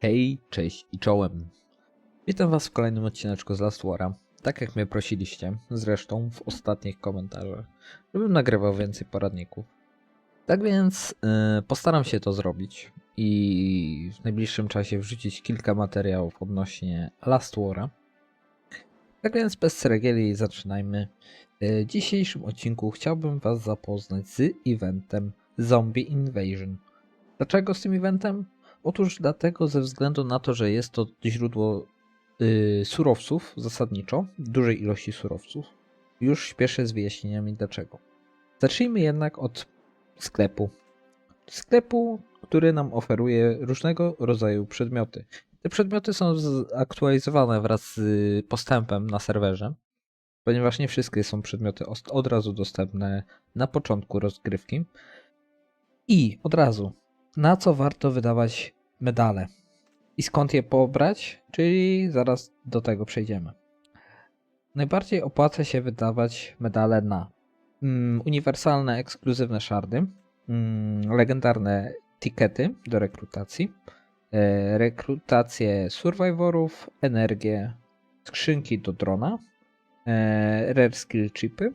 Hej, cześć i czołem. Witam was w kolejnym odcineczku z Last War'a. Tak jak mnie prosiliście, zresztą w ostatnich komentarzach, żebym nagrywał więcej poradników. Tak więc yy, postaram się to zrobić i w najbliższym czasie wrzucić kilka materiałów odnośnie Last War'a. Tak więc bez ceregieli zaczynajmy. W dzisiejszym odcinku chciałbym was zapoznać z eventem Zombie Invasion. Dlaczego z tym eventem? Otóż dlatego ze względu na to, że jest to źródło y, surowców zasadniczo, dużej ilości surowców. Już śpieszę z wyjaśnieniami dlaczego. Zacznijmy jednak od sklepu. Sklepu, który nam oferuje różnego rodzaju przedmioty. Te przedmioty są aktualizowane wraz z postępem na serwerze, ponieważ nie wszystkie są przedmioty od razu dostępne na początku rozgrywki. I od razu na co warto wydawać medale i skąd je pobrać, czyli zaraz do tego przejdziemy. Najbardziej opłaca się wydawać medale na mm, uniwersalne, ekskluzywne szardy, mm, legendarne tikety do rekrutacji, rekrutację survivorów, energię, skrzynki do drona, e, rare skill chipy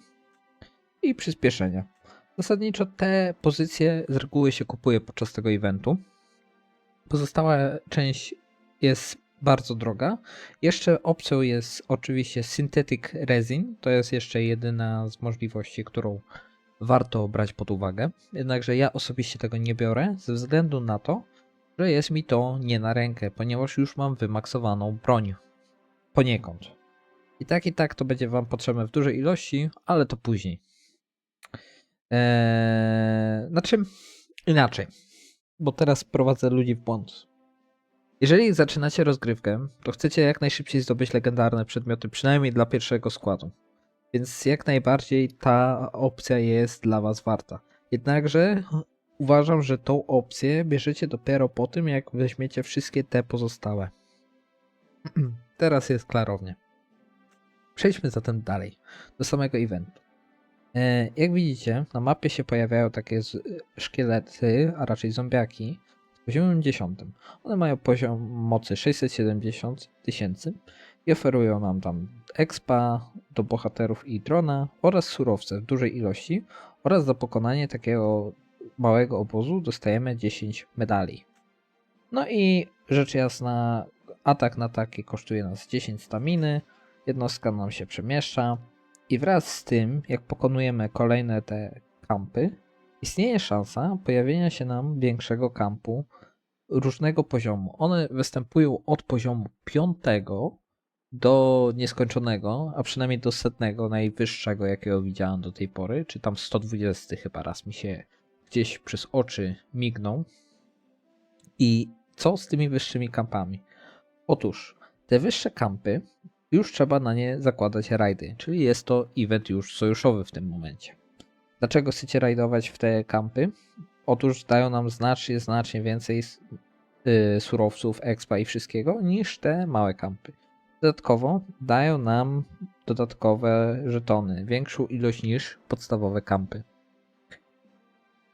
i przyspieszenia. Zasadniczo te pozycje z reguły się kupuje podczas tego eventu. Pozostała część jest bardzo droga. Jeszcze opcją jest oczywiście Synthetic Resin. To jest jeszcze jedyna z możliwości, którą warto brać pod uwagę. Jednakże ja osobiście tego nie biorę ze względu na to, że jest mi to nie na rękę, ponieważ już mam wymaksowaną broń. Poniekąd. I tak i tak to będzie Wam potrzebne w dużej ilości, ale to później. Eee, znaczy, inaczej, bo teraz prowadzę ludzi w błąd. Jeżeli zaczynacie rozgrywkę, to chcecie jak najszybciej zdobyć legendarne przedmioty, przynajmniej dla pierwszego składu. Więc jak najbardziej ta opcja jest dla Was warta. Jednakże uważam, że tą opcję bierzecie dopiero po tym, jak weźmiecie wszystkie te pozostałe. Teraz jest klarownie. Przejdźmy zatem dalej, do samego eventu. E, Jak widzicie, na mapie się pojawiają takie z- szkielety, a raczej zombiaki z poziomem 10. One mają poziom mocy 670 tysięcy i oferują nam tam expa do bohaterów i drona oraz surowce w dużej ilości oraz za pokonanie takiego małego obozu dostajemy 10 medali. No i rzecz jasna, atak na taki kosztuje nas 10 staminy, jednostka nam się przemieszcza, i wraz z tym, jak pokonujemy kolejne te kampy, istnieje szansa pojawienia się nam większego kampu różnego poziomu. One występują od poziomu 5 do nieskończonego, a przynajmniej do setnego, najwyższego, jakiego widziałem do tej pory, czy tam 120 chyba raz mi się gdzieś przez oczy mignął. I co z tymi wyższymi kampami? Otóż te wyższe kampy już trzeba na nie zakładać rajdy, czyli jest to event już sojuszowy w tym momencie. Dlaczego chcecie rajdować w te kampy? Otóż dają nam znacznie, znacznie więcej y, surowców, expa i wszystkiego niż te małe kampy. Dodatkowo dają nam dodatkowe żetony, większą ilość niż podstawowe kampy.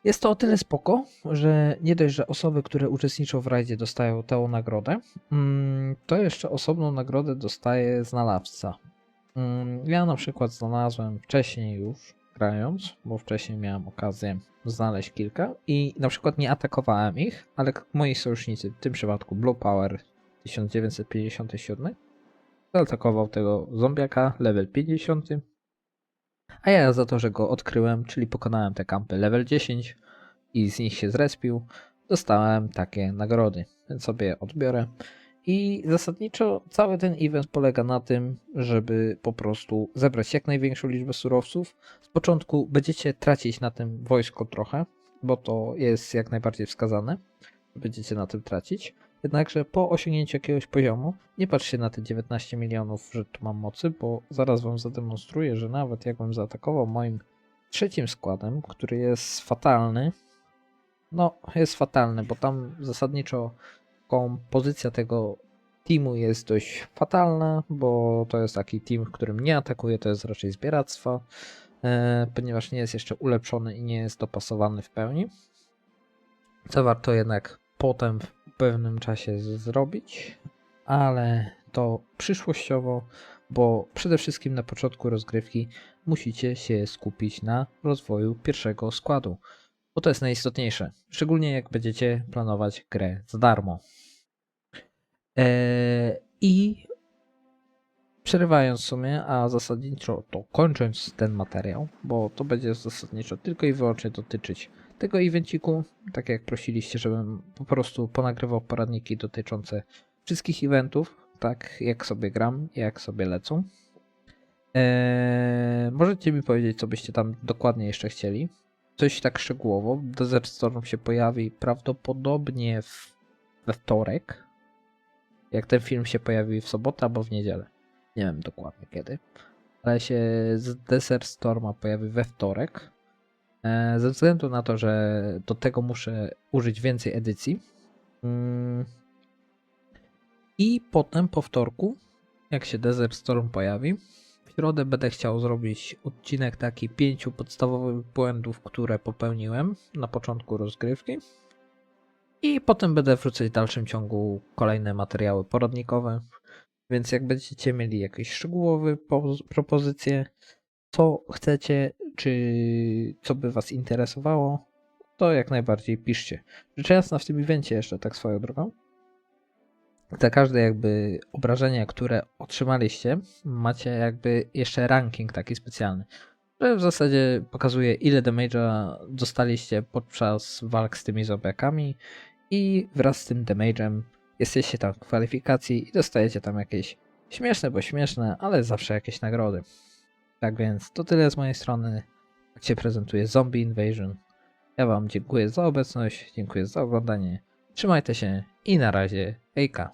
Jest to o tyle spoko, że nie dość, że osoby, które uczestniczą w rajdzie dostają tę nagrodę, mm, to jeszcze osobną nagrodę dostaje znalazca. Mm, Ja na przykład znalazłem wcześniej już grając, bo wcześniej miałem okazję znaleźć kilka i na przykład nie atakowałem ich, ale moi sojusznicy, w tym przypadku Blue Power 1957, zaatakował tego zombiaka level 50, a ja za to, że go odkryłem, czyli pokonałem te kampy level 10 i z nich się zrespił, dostałem takie nagrody, więc sobie odbiorę. I zasadniczo cały ten event polega na tym, żeby po prostu zebrać jak największą liczbę surowców. Z początku będziecie tracić na tym wojsko trochę, bo to jest jak najbardziej wskazane. Będziecie na tym tracić. Jednakże po osiągnięciu jakiegoś poziomu, nie patrzcie na te 19 milionów, że tu mam mocy, bo zaraz wam zademonstruję, że nawet jakbym zaatakował moim trzecim składem, który jest fatalny, no jest fatalny, bo tam zasadniczo kompozycja tego teamu jest dość fatalna, bo to jest taki team, w którym nie atakuje, to jest raczej zbieractwo, e, ponieważ nie jest jeszcze ulepszony i nie jest dopasowany w pełni. Co warto jednak potem pewnym czasie zrobić, ale to przyszłościowo, bo przede wszystkim na początku rozgrywki musicie się skupić na rozwoju pierwszego składu, bo to jest najistotniejsze, szczególnie jak będziecie planować grę za darmo. Eee, I przerywając w sumie, a zasadniczo to kończąc ten materiał, bo to będzie zasadniczo tylko i wyłącznie dotyczyć tego evenciku, tak jak prosiliście, żebym po prostu ponagrywał poradniki dotyczące wszystkich eventów, tak jak sobie gram, jak sobie lecą. Eee, możecie mi powiedzieć, co byście tam dokładnie jeszcze chcieli. Coś tak szczegółowo. Desert Storm się pojawi prawdopodobnie w, we wtorek. Jak ten film się pojawi w sobotę albo w niedzielę. Nie wiem dokładnie kiedy. Ale się z Desert Storma pojawi we wtorek. E, ze względu na to, że do tego muszę użyć więcej edycji. Mm. I potem po wtorku, jak się Desert Storm pojawi, w środę będę chciał zrobić odcinek taki pięciu podstawowych błędów, które popełniłem na początku rozgrywki. I potem będę wrzucać w dalszym ciągu kolejne materiały poradnikowe. Więc jak będziecie mieli jakieś szczegółowe po- propozycje, co chcecie, czy co by Was interesowało, to jak najbardziej piszcie. Rzecz jasna w tym evencie jeszcze tak swoją drogą. Za każde jakby obrażenie, które otrzymaliście, macie jakby jeszcze ranking taki specjalny, że w zasadzie pokazuje ile damage'a dostaliście podczas walk z tymi zombiakami i wraz z tym damage'em jesteście tam w kwalifikacji i dostajecie tam jakieś śmieszne, bo śmieszne, ale zawsze jakieś nagrody. Tak więc to tyle z mojej strony. Jak się prezentuje Zombie Invasion. Ja Wam dziękuję za obecność, dziękuję za oglądanie. Trzymajcie się i na razie. Hejka.